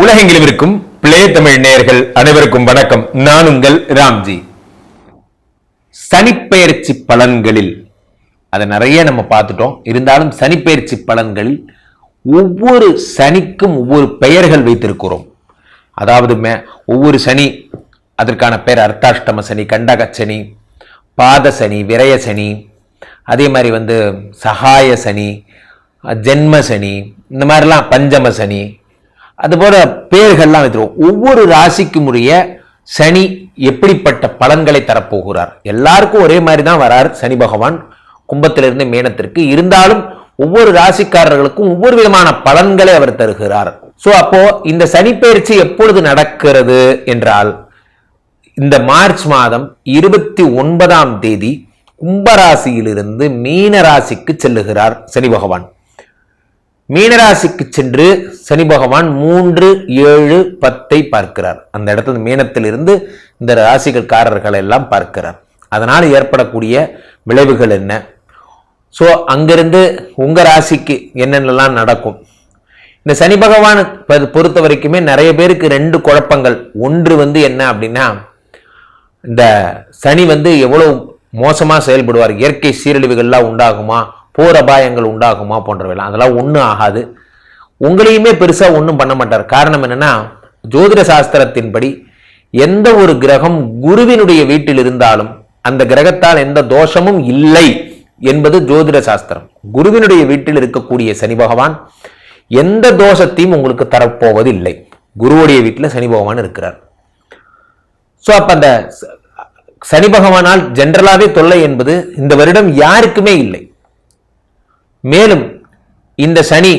உலகெங்கிலும் இருக்கும் பிளே தமிழ் நேயர்கள் அனைவருக்கும் வணக்கம். நான் உங்கள் ராம்ஜி. சனிப்பெயர்ச்சி பலன்களில் அதை நிறைய நம்ம பார்த்துட்டோம். இருந்தாலும் சனிப்பெயர்ச்சி பலன்களில் ஒவ்வொரு சனிக்கும் ஒவ்வொரு பெயர்கள் வைத்திருக்கிறோம். அதாவது மே ஒவ்வொரு சனி அதற்கான பெயர் அர்த்தாஷ்டம சனி கண்டக சனி பாத சனி விரய சனி அதே மாதிரி வந்து சகாய சனி ஜென்ம சனி இந்த மாதிரிலாம் பஞ்சம சனி அதுபோல பேர்கள்லாம் வைத்திருவோம். ஒவ்வொரு ராசிக்கும் உரிய சனி எப்படிப்பட்ட பலன்களை தரப்போகிறார்? எல்லாருக்கும் ஒரே மாதிரி தான் வரார் சனி பகவான். கும்பத்திலிருந்து மேனத்திற்கு. இருந்தாலும் ஒவ்வொரு ராசிக்காரர்களுக்கும் ஒவ்வொரு விதமான பலன்களை அவர் தருகிறார். ஸோ அப்போ இந்த சனிப்பெயர்ச்சி எப்பொழுது நடக்கிறது என்றால் இந்த மார்ச் மாதம் இருபத்தி ஒன்பதாம் தேதி கும்பராசியிலிருந்து மீன ராசிக்கு செல்லுகிறார் சனி பகவான். மீனராசிக்கு சென்று சனி பகவான் மூன்று ஏழு பத்தை பார்க்கிறார். அந்த இடத்துல மீனத்திலிருந்து இந்த ராசிகள் எல்லாம் பார்க்கிறார். அதனால் ஏற்படக்கூடிய விளைவுகள் என்ன? ஸோ அங்கிருந்து உங்கள் ராசிக்கு என்னென்னலாம் நடக்கும்? இந்த சனி பகவான் பொறுத்த வரைக்குமே நிறைய பேருக்கு ரெண்டு குழப்பங்கள். ஒன்று வந்து என்ன அப்படின்னா இந்த சனி வந்து எவ்வளோ மோசமாக செயல்படுவார்? இயற்கை சீரழிவுகள்லாம் உண்டாகுமா? போர் அபாயங்கள் உண்டாகுமா போன்றவைலாம் அதெல்லாம் ஒன்றும் ஆகாது. உங்களையுமே பெருசாக ஒன்றும் பண்ண மாட்டார். காரணம் என்னென்னா ஜோதிட சாஸ்திரத்தின்படி எந்த ஒரு கிரகம் குருவினுடைய வீட்டில் இருந்தாலும் அந்த கிரகத்தால் எந்த தோஷமும் இல்லை என்பது ஜோதிட சாஸ்திரம். குருவினுடைய வீட்டில் இருக்கக்கூடிய சனி பகவான் எந்த தோஷத்தையும் உங்களுக்கு தரப்போவது இல்லை குருவுடைய வீட்டில் சனி பகவான் இருக்கிறார். ஸோ அப்போ அந்த சனி பகவானால் ஜென்ரலாகவே தொல்லை என்பது இந்த வருடம் யாருக்குமே இல்லை. மேலும் இந்த சனி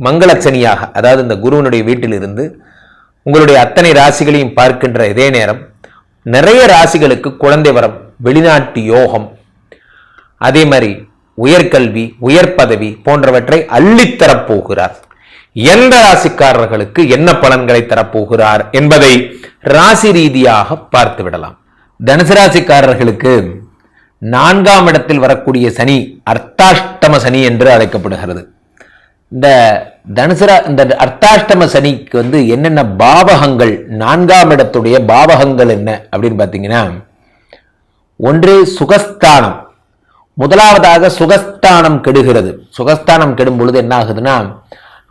மங்கள சனியாக அதாவது இந்த குருவனுடைய வீட்டிலிருந்து உங்களுடைய அத்தனை ராசிகளையும் பார்க்கின்ற இதே நேரம் நிறைய ராசிகளுக்கு குழந்தை வரம் வெளிநாட்டு யோகம் அதே மாதிரி உயர்கல்வி உயர் பதவி போன்றவற்றை அள்ளித்தரப்போகிறார் எந்த ராசிக்காரர்களுக்கு என்ன பலன்களை தரப்போகிறார் என்பதை ராசி ரீதியாக பார்த்து விடலாம் தனுசு ராசிக்காரர்களுக்கு நான்காம் இடத்தில் வரக்கூடிய சனி அர்த்தாஷ்டம சனி என்று அழைக்கப்படுகிறது. இந்த தனுசரா இந்த அர்த்தாஷ்டம சனிக்கு வந்து என்னென்ன பாவகங்கள் நான்காம் இடத்துடைய பாவகங்கள் என்ன அப்படின்னு பார்த்தீங்கன்னா ஒன்று சுகஸ்தானம். முதலாவதாக சுகஸ்தானம் கெடுகிறது. சுகஸ்தானம் கெடும் பொழுது என்ன ஆகுதுன்னா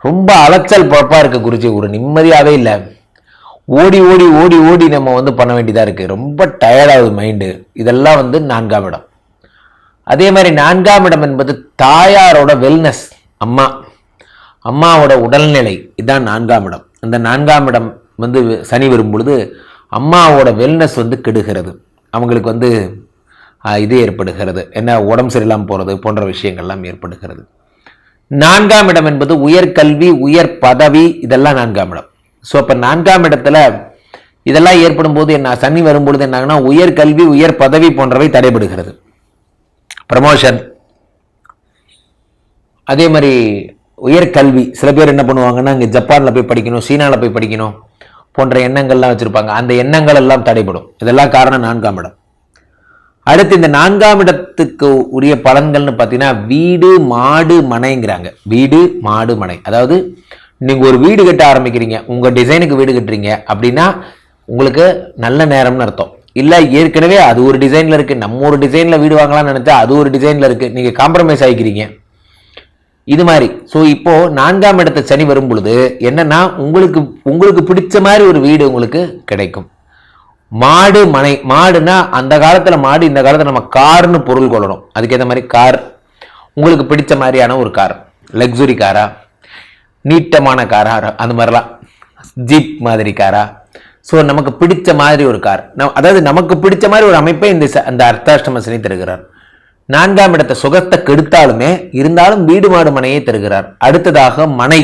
ரொம்ப அலைச்சல் பொழப்பாக இருக்க குருஜி ஒரு நிம்மதியாகவே இல்லை. ஓடி ஓடி ஓடி ஓடி நம்ம வந்து பண்ண வேண்டியதாக இருக்குது ரொம்ப டயர்டாகுது மைண்டு இதெல்லாம் வந்து நான்காம் இடம். அதே மாதிரி நான்காம் இடம் என்பது தாயாரோட வெல்னஸ் அம்மா. அம்மாவோட உடல்நிலை இதுதான் நான்காம் இடம். அந்த நான்காம் இடம் வந்து சனி வரும் பொழுது அம்மாவோட வெல்னஸ் வந்து கெடுகிறது. அவங்களுக்கு வந்து இது ஏற்படுகிறது. என்ன உடம்பு சரியில்லாமல் போகிறது போன்ற விஷயங்கள்லாம் ஏற்படுகிறது. நான்காம் இடம் என்பது உயர் கல்வி உயர் பதவி இதெல்லாம் நான்காம் இடம். ஸோ அப்போ நான்காம் இடத்துல இதெல்லாம் ஏற்படும் போது என்ன சனி வரும்பொழுது என்னாகனா உயர்கல்வி உயர் கல்வி உயர் பதவி போன்றவை தடைபடுகிறது. ப்ரமோஷன் அதே மாதிரி உயர்கல்வி சில பேர் என்ன பண்ணுவாங்கன்னா இங்கே ஜப்பானில் போய் படிக்கணும் சீனாவில் போய் படிக்கணும் போன்ற எண்ணங்கள்லாம் வச்சுருப்பாங்க. அந்த எண்ணங்கள் எல்லாம் தடைபடும். இதெல்லாம் காரணம் நான்காம் இடம். அடுத்து இந்த நான்காம் இடத்துக்கு உரிய பலன்கள்னு பார்த்தீங்கன்னா வீடு மாடு மனைங்கிறாங்க. வீடு மாடு மனை. அதாவது நீங்கள் ஒரு வீடு கட்ட ஆரம்பிக்கிறீங்க உங்கள் டிசைனுக்கு வீடு கட்டுறீங்க அப்படின்னா உங்களுக்கு நல்ல நேரம்னு அர்த்தம். இல்லை ஏற்கனவே அது ஒரு டிசைனில் இருக்குது நம்ம ஒரு டிசைனில் வீடு வாங்கலாம்னு நினச்சா அது ஒரு டிசைனில் இருக்குது நீங்கள் காம்ப்ரமைஸ் ஆகிக்கிறீங்க இது மாதிரி. ஸோ இப்போது நான்காம் இடத்த சனி வரும் பொழுது என்னன்னா உங்களுக்கு உங்களுக்கு பிடிச்ச மாதிரி ஒரு வீடு உங்களுக்கு கிடைக்கும். மாடு மனை மாடுனா அந்த காலத்தில் மாடு இந்த காலத்தில் நம்ம கார்னு பொருள் கொள்ளணும். அதுக்கேற்ற மாதிரி கார் உங்களுக்கு பிடிச்ச மாதிரியான ஒரு கார் லக்ஸுரி காராக நீட்டமான காரா அந்த மாதிரிலாம். ஜீப் மாதிரி காரா ஸோ நமக்கு பிடிச்ச மாதிரி ஒரு கார் நம் அதாவது நமக்கு பிடிச்ச மாதிரி ஒரு அமைப்பை இந்த அந்த அர்த்தாஷ்டம சனி தருகிறார். நான்காம் இடத்தை சுகத்தை கெடுத்தாலுமே இருந்தாலும் வீடு மாடு மனையை தருகிறார். அடுத்ததாக மனை.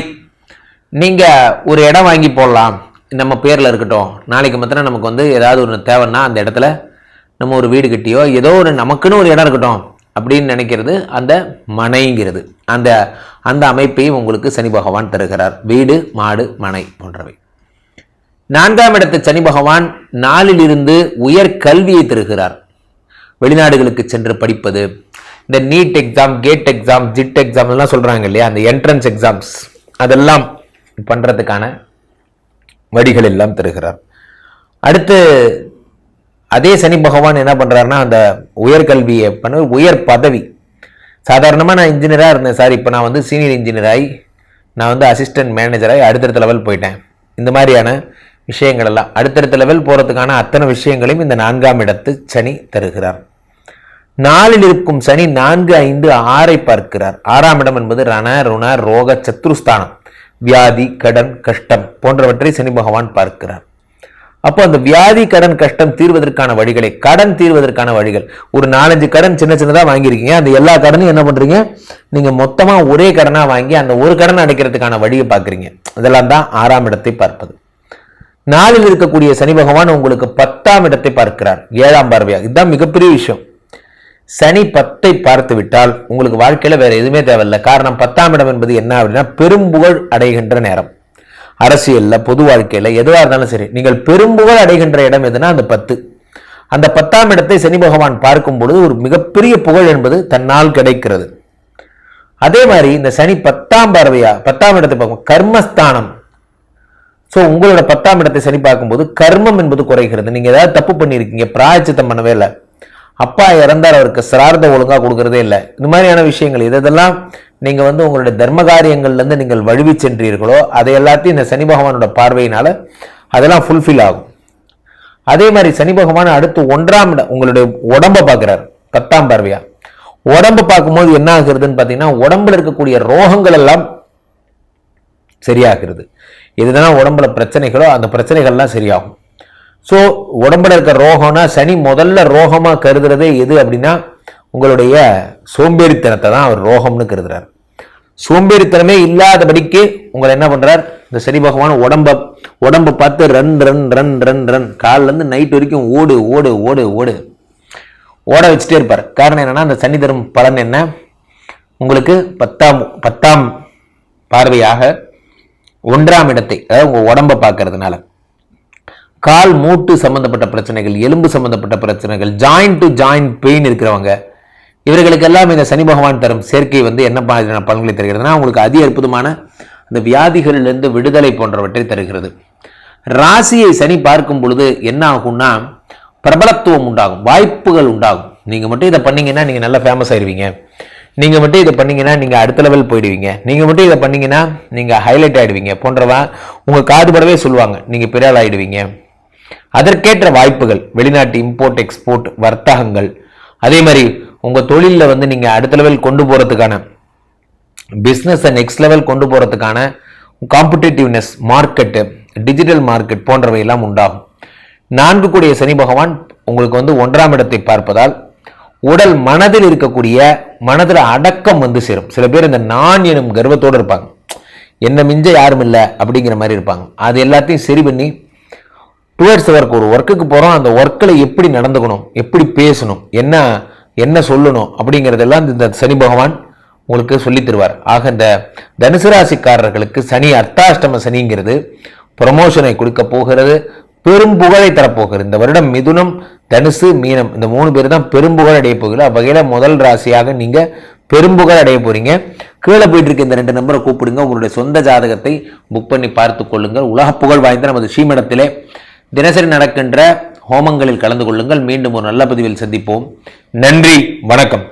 நீங்கள் ஒரு இடம் வாங்கி போடலாம். நம்ம பேரில் இருக்கட்டும். நாளைக்கு மாத்திரம் நமக்கு வந்து ஏதாவது ஒன்று தேவைன்னா அந்த இடத்துல நம்ம ஒரு வீடு கட்டியோ ஏதோ ஒரு நமக்குன்னு ஒரு இடம் இருக்கட்டும். அப்படின்னு நினைக்கிறது அந்த மனைங்கிறது. அந்த அந்த அமைப்பையும் உங்களுக்கு சனி பகவான் தருகிறார். வீடு மாடு மனை போன்றவை. நான்காம் இடத்து சனி பகவான் நாளிலிருந்து உயர் கல்வியை தருகிறார். வெளிநாடுகளுக்கு சென்று படிப்பது இந்த NEET exam GATE exam GID exam எல்லாம் சொல்கிறாங்க இல்லையா? அந்த என்ட்ரன்ஸ் எக்ஸாம்ஸ் அதெல்லாம் பண்ணுறதுக்கான வழிகள் எல்லாம் தருகிறார். அடுத்து அதே சனி பகவான் என்ன பண்ணுறாருன்னா அந்த உயர்கல்வியை பண்ண உயர் பதவி. சாதாரணமாக நான் இன்ஜினியராக இருந்தேன் சார் இப்போ நான் வந்து சீனியர் இன்ஜினியராகி நான் வந்து அசிஸ்டன்ட் மேனேஜராகி அடுத்தடுத்த லெவல் போயிட்டேன். இந்த மாதிரியான விஷயங்கள் எல்லாம். அடுத்தடுத்த லெவல் போகிறதுக்கான அத்தனை விஷயங்களையும் இந்த நான்காம் இடத்து சனி தருகிறார். நாளில் இருக்கும் சனி நான்கு ஐந்து ஆறை பார்க்கிறார். ஆறாம் இடம் என்பது ரண ருண ரோக சத்ருஸ்தானம். வியாதி கடன் கஷ்டம் போன்றவற்றை சனி பகவான் பார்க்கிறார். அப்போ அந்த வியாதி கடன் கஷ்டம் தீர்வதற்கான வழிகளை கடன் தீர்வதற்கான வழிகள். ஒரு நாலஞ்சு கடன் சின்ன சின்னதாக வாங்கியிருக்கீங்க. அந்த எல்லா கடனையும் என்ன பண்ணுறீங்க நீங்கள் மொத்தமாக ஒரே கடனாக வாங்கி அந்த ஒரு கடன் அடைக்கிறதுக்கான வழியை பார்க்குறீங்க. இதெல்லாம் தான் ஆறாம் இடத்தை பார்ப்பது. நாளில் இருக்கக்கூடிய சனி பகவான் உங்களுக்கு பத்தாம் இடத்தை பார்க்கிறார். ஏழாம் பார்வையாக இதுதான் மிகப்பெரிய விஷயம். சனி பத்தை பார்த்து விட்டால் உங்களுக்கு வாழ்க்கையில் வேற எதுவுமே தேவையில்லை. காரணம் பத்தாம் இடம் என்பது என்ன அப்படின்னா பெரும்புகழ் அடைகின்ற நேரம். அரசியலில் பொது வாழ்க்கையில் எதுவாக இருந்தாலும் சரி நீங்கள் பெரும்புகழ் அடைகின்ற இடம் எதுனா அந்த பத்து. அந்த பத்தாம் இடத்தை சனி பகவான் பார்க்கும் பொழுது ஒரு மிகப்பெரிய புகழ் என்பது தன்னால் கிடைக்கிறது. அதே மாதிரி இந்த சனி பத்தாம் பார்வையா பத்தாம் இடத்தை பார்க்கும் கர்மஸ்தானம். ஸோ உங்களோட பத்தாம் இடத்தை சனி பார்க்கும்போது கர்மம் என்பது குறைகிறது. நீங்கள் ஏதாவது தப்பு பண்ணியிருக்கீங்க பிராயச்சித்தம் பண்ணவே இல்லை. அப்பா இறந்தார் அவருக்கு சிரார்த்த ஒழுங்காக கொடுக்கறதே இல்லை. இந்த மாதிரியான விஷயங்கள் இதெல்லாம் நீங்கள் வந்து உங்களுடைய தர்ம காரியங்கள்லேருந்து நீங்கள் வழுவி சென்றீர்களோ அதை எல்லாத்தையும் இந்த சனி பகவானோட பார்வையினால் அதெல்லாம் ஃபுல்ஃபில் ஆகும். அதே மாதிரி சனி பகவான் அடுத்து ஒன்றாம் இடம் உங்களுடைய உடம்ப பார்க்குறார் பத்தாம் பார்வையா. உடம்பு பார்க்கும்போது என்ன ஆகுறதுன்னு பார்த்தீங்கன்னா உடம்புல இருக்கக்கூடிய ரோகங்கள் எல்லாம் சரியாகிறது. எதுனா உடம்புல பிரச்சனைகளோ அந்த பிரச்சனைகள்லாம் சரியாகும். ஸோ உடம்புல இருக்க ரோகம்னா சனி முதல்ல ரோகமாக கருதுறதே எது அப்படின்னா உங்களுடைய சோம்பேறித்தனத்தை தான் அவர் ரோகம்னு கருதுறார். சோம்பேறித்தனமே இல்லாதபடிக்கு உங்களை என்ன பண்ணுறார் இந்த சனி பகவான் உடம்ப உடம்பு பார்த்து run run run run run காலிலேருந்து night வரைக்கும் ஓடு ஓடு ஓடு ஓடு. ஓட வச்சுட்டே இருப்பார். காரணம் என்னென்னா அந்த சனி தரும் பலன் என்ன? உங்களுக்கு பத்தாம் பத்தாம் பார்வையாக ஒன்றாம் இடத்தை அதாவது உங்கள் உடம்ப பார்க்கறதுனால. கால் மூட்டு சம்பந்தப்பட்ட பிரச்சனைகள் எலும்பு சம்பந்தப்பட்ட பிரச்சனைகள் ஜாயிண்ட் டு ஜாயிண்ட் பெயின் இருக்கிறவங்க இவர்களுக்கெல்லாம் இந்த சனி பகவான் தரும் சேர்க்கை வந்து என்ன மாதிரியான பலன்களை தருகிறதுனா உங்களுக்கு அதி அற்புதமான அந்த வியாதிகளிலிருந்து விடுதலை போன்றவற்றை தருகிறது. ராசியை சனி பார்க்கும் பொழுது என்ன ஆகும்னா பிரபலத்துவம் உண்டாகும் வாய்ப்புகள் உண்டாகும். நீங்கள் மட்டும் இதை பண்ணீங்கன்னா நீங்கள் நல்லா ஃபேமஸ் ஆயிடுவீங்க நீங்கள் மட்டும் இதை பண்ணீங்கன்னா நீங்கள் அடுத்த லெவல் போயிடுவீங்க. நீங்கள் மட்டும் இதை பண்ணீங்கன்னா நீங்கள் ஹைலைட் ஆயிடுவீங்க. போன்றவ உங்கள் காதுபடவே சொல்லுவாங்க. நீங்கள் பெரிய ஆள் அதற்கேற்ற வாய்ப்புகள் வெளிநாட்டு இம்போர்ட் எக்ஸ்போர்ட் வர்த்தகங்கள். அதே மாதிரி உங்கள் தொழிலில் வந்து நீங்கள் அடுத்த லெவல் கொண்டு போகிறதுக்கான பிஸ்னஸை நெக்ஸ்ட் லெவல் கொண்டு போகிறதுக்கான காம்படிட்டிவ்னஸ் மார்க்கெட்டு டிஜிட்டல் மார்க்கெட் போன்றவை எல்லாம் உண்டாகும். நான்கு கூடிய சனி பகவான் உங்களுக்கு வந்து ஒன்றாம் இடத்தை பார்ப்பதால் உடல் மனதில் இருக்கக்கூடிய மனதில் அடக்கம் வந்து சேரும். சில பேர் இந்த நான் எனும் கர்வத்தோடு இருப்பாங்க. என்ன மிஞ்ச யாரும் இல்லை அப்படிங்கிற மாதிரி இருப்பாங்க. அது எல்லாத்தையும் சரி பண்ணி டுவர்ட்ஸ் ஒர்க் ஒரு ஒர்க்குக்கு போகிறோம் அந்த ஒர்க்கில் எப்படி நடந்துக்கணும் எப்படி பேசணும் என்ன என்ன சொல்லணும் அப்படிங்கிறதெல்லாம் இந்த சனி பகவான் உங்களுக்கு சொல்லித் தருவார். ஆக இந்த தனுசு ராசிக்காரர்களுக்கு சனி அர்த்தாஷ்டம சனிங்கிறது ப்ரமோஷனை கொடுக்க போகிறது பெரும் புகழை தரப்போகிறது. இந்த வருடம் மிதுனம் தனுசு மீனம் இந்த மூணு பேர் தான் பெரும்புகழ் அடைய போகிறது அவ்வகையில் முதல் ராசியாக நீங்கள் பெரும்புகழ் அடைய போகிறீங்க கீழே போயிட்டு இருக்க இந்த ரெண்டு நம்பரை கூப்பிடுங்க. உங்களுடைய சொந்த ஜாதகத்தை புக் பண்ணி பார்த்து கொள்ளுங்கள். உலக புகழ் வாய்ந்த நமது ஸ்ரீமடத்திலே தினசரி நடக்கின்ற ஹோமங்களில் கலந்து கொள்ளுங்கள். மீண்டும் ஒரு நல்ல பதிவில் சந்திப்போம். நன்றி. வணக்கம்.